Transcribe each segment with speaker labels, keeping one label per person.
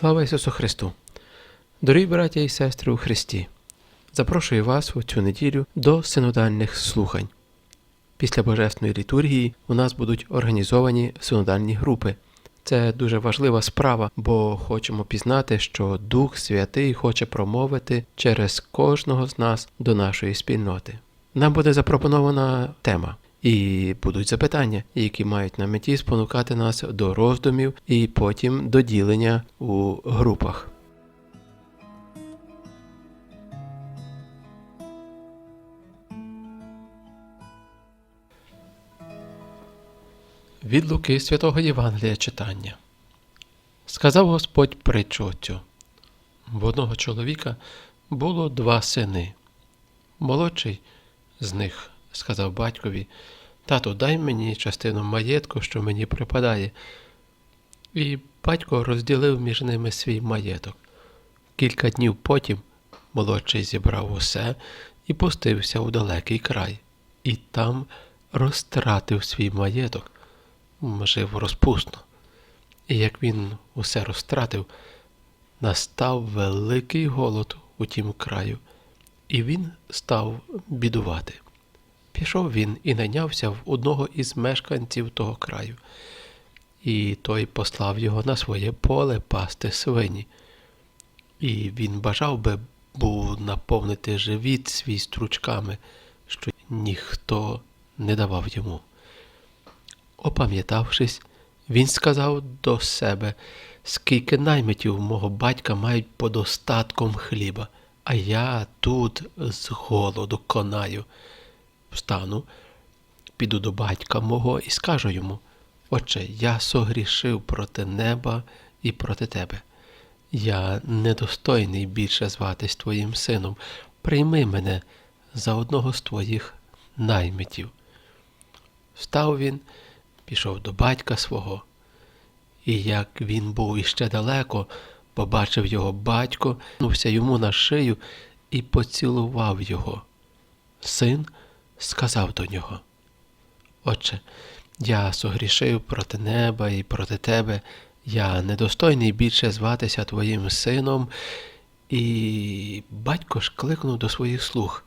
Speaker 1: Слава Ісусу Христу! Дорогі браття і сестри у Христі! Запрошую вас у цю неділю до синодальних слухань. Після Божественної літургії у нас будуть організовані синодальні групи. Це дуже важлива справа, бо хочемо пізнати, що Дух Святий хоче промовити через кожного з нас до нашої спільноти. Нам буде запропонована тема, і будуть запитання, які мають на меті спонукати нас до роздумів і потім до ділення у групах. Від Луки Святого Євангелія читання. Сказав Господь притчу цю. В одного чоловіка було два сини. Молодший з них сказав батькові, тату, дай мені частину маєтку, що мені припадає. І батько розділив між ними свій маєток. Кілька днів потім молодший зібрав усе і пустився у далекий край, і там розтратив свій маєток, жив розпусно. І як він усе розтратив, настав великий голод у тім краю, і він став бідувати. Пішов він і найнявся в одного із мешканців того краю, і той послав його на своє поле пасти свині. І він бажав би був наповнити живіт свій стручками, що ніхто не давав йому. Опам'ятавшись, він сказав до себе, скільки наймитів мого батька мають подостатком хліба, а я тут з голоду конаю. Встану, піду до батька мого і скажу йому, Отче, я согрішив проти неба і проти тебе. Я недостойний більше зватись твоїм сином. Прийми мене за одного з твоїх наймитів. Встав він, пішов до батька свого, і як він був іще далеко, побачив його батько, нувся йому на шию і поцілував його. Син сказав до нього: Отче, я согрішив проти неба і проти тебе, я недостойний більше зватися твоїм сином. І батько ж кликнув до своїх слуг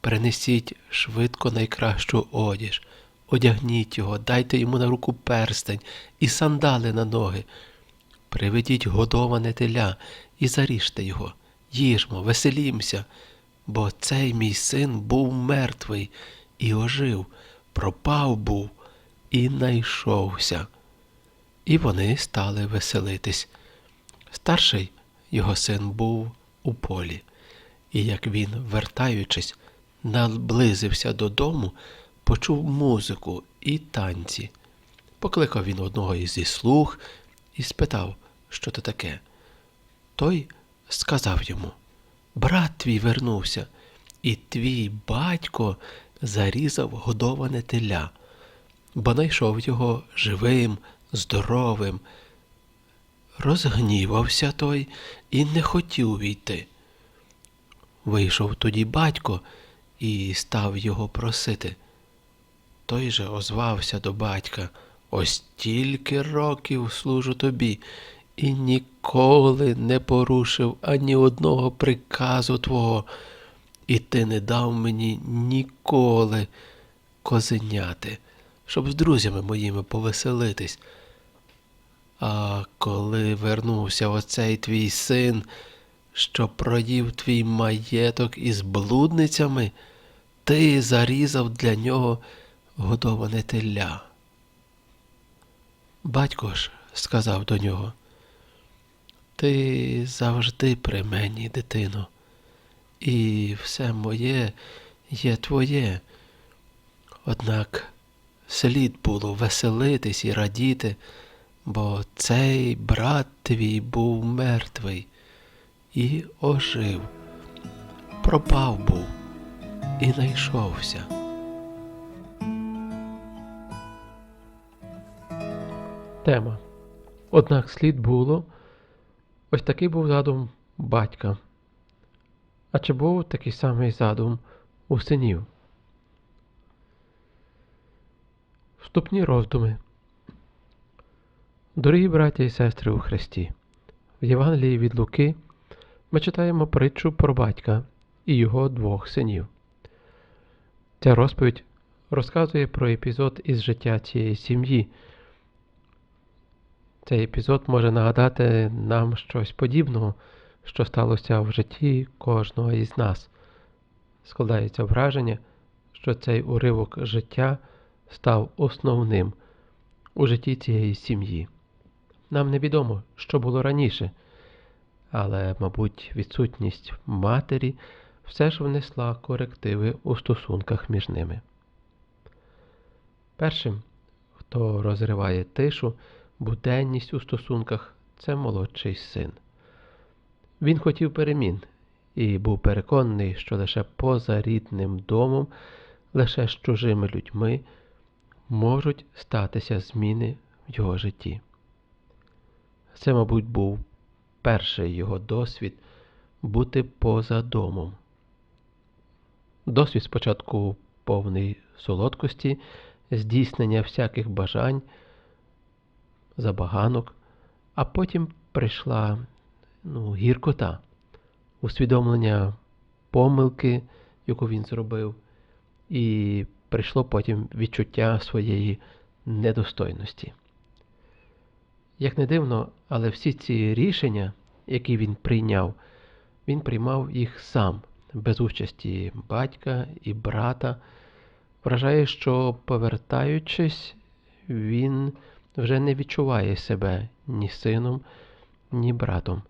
Speaker 1: Принесіть швидко найкращу одіж, одягніть його, дайте йому на руку перстень і сандали на ноги. Приведіть годоване теля і заріжте його, їжмо, веселімся, бо цей мій син був мертвий і ожив, пропав був і найшовся. І вони стали веселитись. Старший його син був у полі, і як він, вертаючись, наблизився додому, почув музику і танці. Покликав він одного із слуг і спитав, що то таке. Той сказав йому Брат твій вернувся, і твій батько зарізав годоване теля, бо найшов його живим, здоровим. Розгнівався той і не хотів війти. Вийшов тоді батько і став його просити. Той же озвався до батька ось тільки років служу тобі, і ніколи не порушив ані одного приказу твого, і ти не дав мені ніколи козеняти, щоб з друзями моїми повеселитись. А коли вернувся оцей твій син, що проїв твій маєток із блудницями, ти зарізав для нього годоване теля. Батько ж сказав до нього, ти завжди при мені, дитино, і все моє є твоє. Однак слід було веселитись і радіти, бо цей брат твій був мертвий і ожив, пропав був і найшовся. Тема. Однак слід було ось такий був задум батька. А чи був такий самий задум у синів? Вступні роздуми. Дорогі браті і сестри у Христі, В Євангелії від Луки ми читаємо притчу про батька і його двох синів. Ця розповідь розказує про епізод із життя цієї сім'ї. Цей епізод може нагадати нам щось подібного, що сталося в житті кожного із нас. Складається враження, що цей уривок життя став основним у житті цієї сім'ї. Нам невідомо, що було раніше, але, мабуть, відсутність матері все ж внесла корективи у стосунках між ними. Першим, хто розриває тишу, буденність у стосунках, це молодший син. Він хотів перемін і був переконаний, що лише поза рідним домом, лише з чужими людьми можуть статися зміни в його житті. Це, мабуть, був перший його досвід бути поза домом. Досвід спочатку повний солодкості, здійснення всяких бажань, забаганок, а потім прийшла ну, гіркота, усвідомлення помилки, яку він зробив, і прийшло потім відчуття своєї недостойності. Як не дивно, але всі ці рішення, які він прийняв, він приймав їх сам, без участі батька і брата. Вражає, що, повертаючись, він вже не відчуває себе ні сином, ні братом.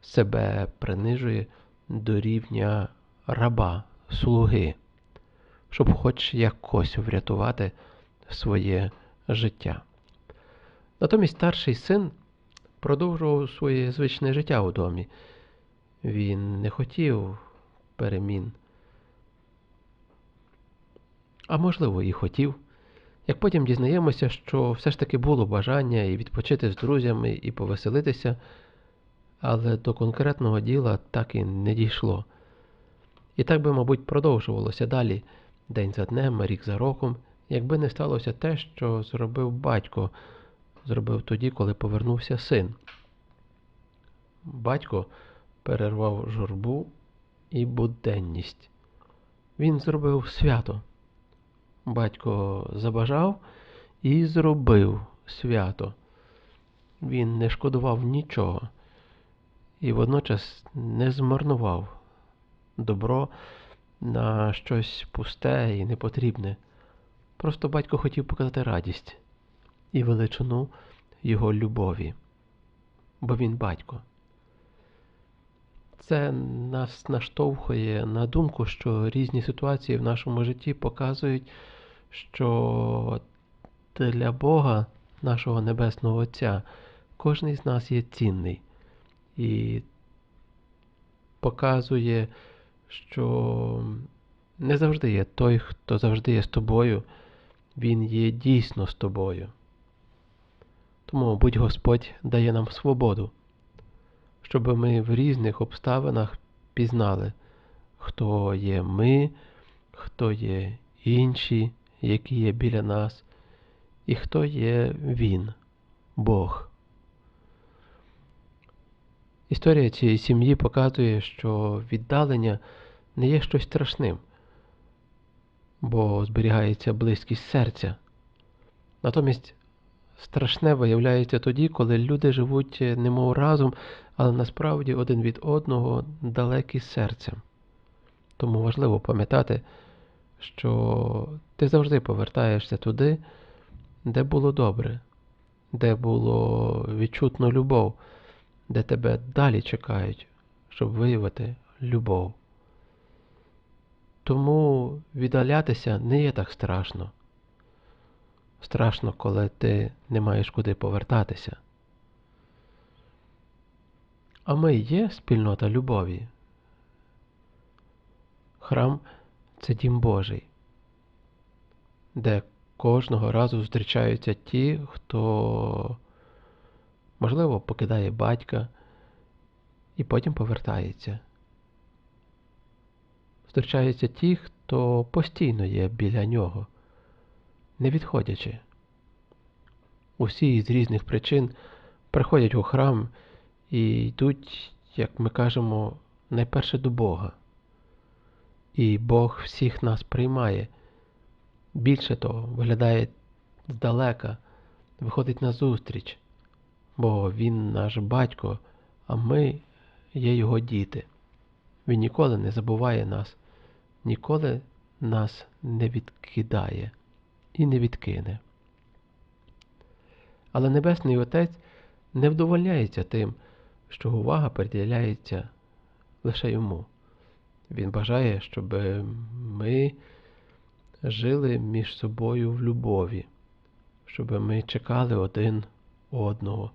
Speaker 1: Себе принижує до рівня раба, слуги, щоб хоч якось врятувати своє життя. Натомість старший син продовжував своє звичне життя у домі. Він не хотів перемін. А можливо, і хотів. Як потім дізнаємося, що все ж таки було бажання і відпочити з друзями, і повеселитися, але до конкретного діла так і не дійшло. І так би, мабуть, продовжувалося далі, день за днем, рік за роком, якби не сталося те, що зробив батько зробив тоді, коли повернувся син. Батько перервав журбу і буденність. Він зробив свято. Батько забажав і зробив свято. Він не шкодував нічого і водночас не змарнував добро на щось пусте і непотрібне. Просто батько хотів показати радість і величину Його любові, бо Він батько. Це нас наштовхує на думку, що різні ситуації в нашому житті показують, що для Бога, нашого Небесного Отця, кожен з нас є цінний і показує, що не завжди є той, хто завжди є з тобою, він є дійсно з тобою. Тому, мабуть, Господь дає нам свободу, щоб ми в різних обставинах пізнали, хто є ми, хто є інші, які є біля нас, і хто є Він, Бог. Історія цієї сім'ї показує, що віддалення не є щось страшним, бо зберігається близькість серця. Натомість страшне виявляється тоді, коли люди живуть е, немов разом, але насправді один від одного далекі серцем. Тому важливо пам'ятати, що ти завжди повертаєшся туди, де було добре, де було відчутно любов, де тебе далі чекають, щоб виявити любов. Тому віддалятися не є так страшно. Страшно, коли ти не маєш куди повертатися. А ми є спільнота любові. Храм це дім Божий, де кожного разу зустрічаються ті, хто, можливо, покидає батька і потім повертається. Зустрічаються ті, хто постійно є біля нього не відходячи. Усі з різних причин приходять у храм і йдуть, як ми кажемо, найперше до Бога. І Бог всіх нас приймає. Більше того, виглядає здалека, виходить на зустріч, бо Він наш батько, а ми є Його діти. Він ніколи не забуває нас, ніколи нас не відкидає і не відкине. Але Небесний Отець не вдовольняється тим, що увага приділяється лише йому. Він бажає, щоб ми жили між собою в любові, щоб ми чекали один одного,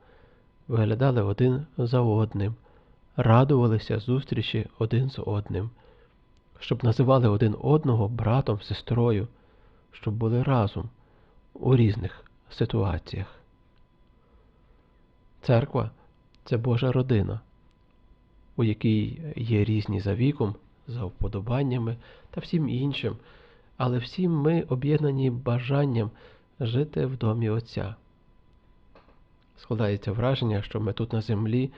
Speaker 1: виглядали один за одним, радувалися зустрічі один з одним, щоб називали один одного братом, сестрою, щоб були разом у різних ситуаціях. Церква це Божа родина, у якій є різні за віком, за вподобаннями та всім іншим, але всі ми об'єднані бажанням жити в домі Отця. Складається враження, що ми тут на землі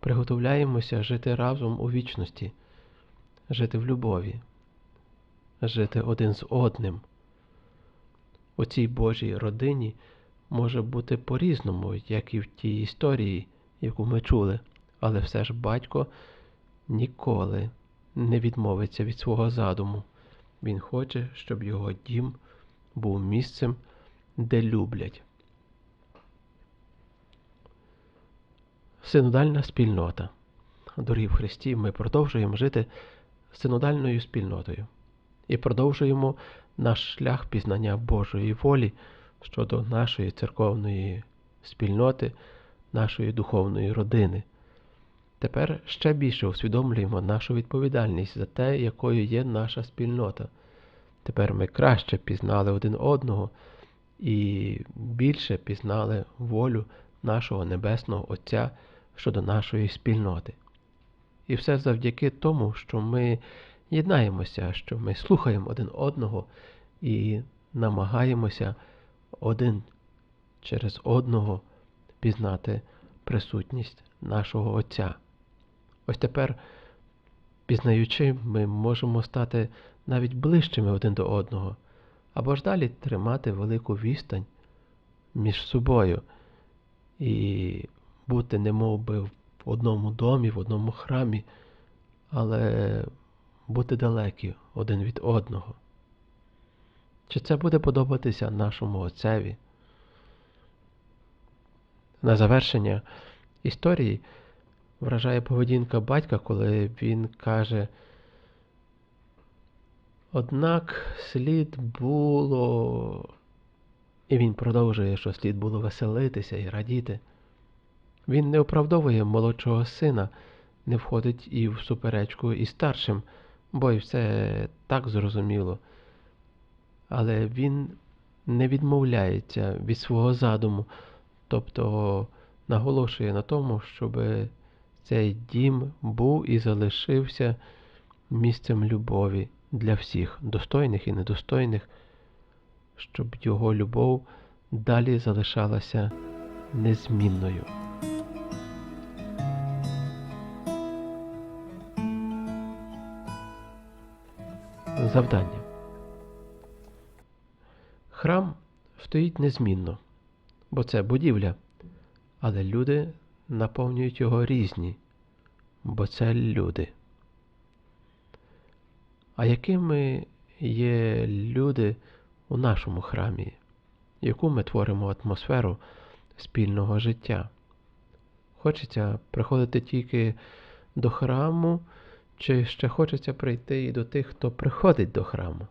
Speaker 1: приготовляємося жити разом у вічності, жити в любові, жити один з одним. У цій Божій родині може бути по-різному, як і в тій історії, яку ми чули, але все ж батько ніколи не відмовиться від свого задуму. Він хоче, щоб його дім був місцем, де люблять. Синодальна спільнота. Дорогі в Христі, ми продовжуємо жити синодальною спільнотою і продовжуємо наш шлях пізнання Божої волі щодо нашої церковної спільноти, нашої духовної родини. Тепер ще більше усвідомлюємо нашу відповідальність за те, якою є наша спільнота. Тепер ми краще пізнали один одного і більше пізнали волю нашого Небесного Отця щодо нашої спільноти. І все завдяки тому, що ми єднаємося, що ми слухаємо один одного і намагаємося один через одного пізнати присутність нашого Отця. Ось тепер, пізнаючи, ми можемо стати навіть ближчими один до одного, або ж далі тримати велику відстань між собою і бути немов би в одному домі, в одному храмі, але бути далекі один від одного. Чи це буде подобатися нашому отцеві? На завершення історії вражає поведінка батька, коли він каже, однак слід було, і він продовжує, що слід було веселитися і радіти. Він не оправдовує молодшого сина, не входить і в суперечку із старшим, бо й все так зрозуміло. Але він не відмовляється від свого задуму, тобто наголошує на тому, щоб цей дім був і залишився місцем любові для всіх, достойних і недостойних, щоб його любов далі залишалася незмінною. Завдання. Храм стоїть незмінно, бо це будівля, але люди наповнюють його різні, бо це люди. А якими є люди у нашому храмі, яку ми творимо атмосферу спільного життя? Хочеться приходити тільки до храму, чи ще хочеться прийти і до тих, хто приходить до храму?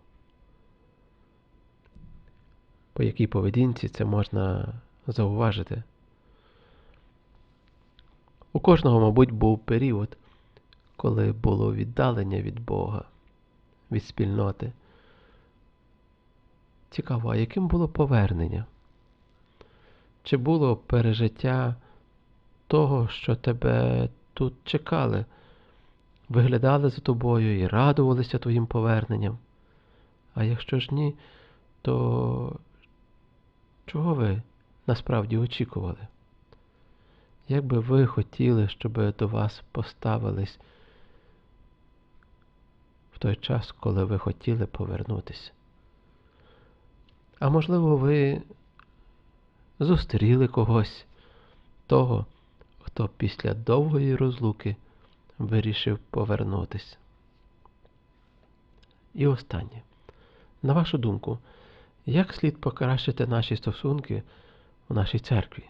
Speaker 1: По якій поведінці це можна зауважити? У кожного, мабуть, був період, коли було віддалення від Бога, від спільноти. Цікаво, а яким було повернення? Чи було пережиття того, що тебе тут чекали, виглядали за тобою і радувалися твоїм поверненням? А якщо ж ні, то чого ви насправді очікували? Як би ви хотіли, щоб до вас поставились в той час, коли ви хотіли повернутися? А можливо, ви зустріли когось, того, хто після довгої розлуки вирішив повернутися. І останнє. На вашу думку, як слід покращити наші стосунки у нашій церкві?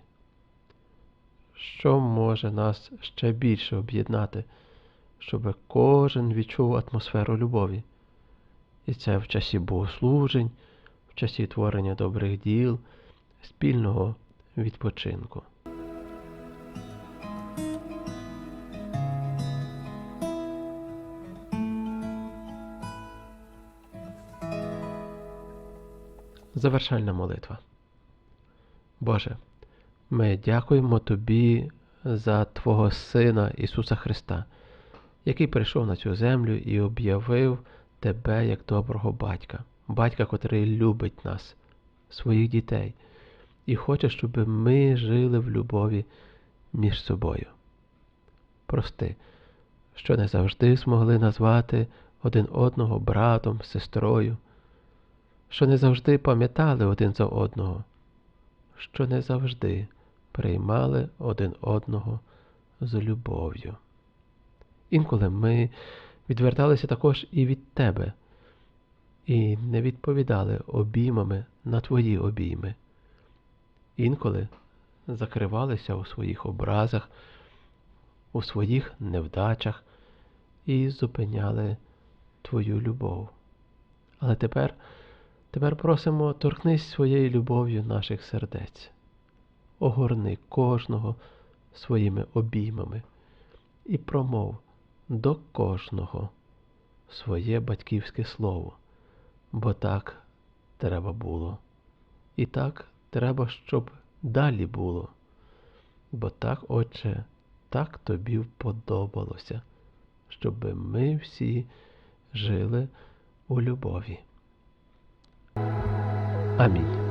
Speaker 1: Що може нас ще більше об'єднати, щоб кожен відчув атмосферу любові? І це в часі богослужень, в часі творення добрих діл, спільного відпочинку. Завершальна молитва. Боже, ми дякуємо Тобі за Твого Сина Ісуса Христа, який прийшов на цю землю і об'явив Тебе як доброго батька, батька, котрий любить нас, своїх дітей, і хоче, щоб ми жили в любові між собою. Прости, що не завжди змогли назвати один одного братом, сестрою, що не завжди пам'ятали один за одного, що не завжди приймали один одного з любов'ю. Інколи ми відверталися також і від тебе, і не відповідали обіймами на твої обійми. Інколи закривалися у своїх образах, у своїх невдачах і зупиняли твою любов. Але тепер, тепер просимо, торкнись своєю любов'ю наших сердець, огорни кожного своїми обіймами і промов до кожного своє батьківське слово, бо так треба було. І так треба, щоб далі було. Бо так, Отче, так тобі вподобалося, щоб ми всі жили у любові. a mim.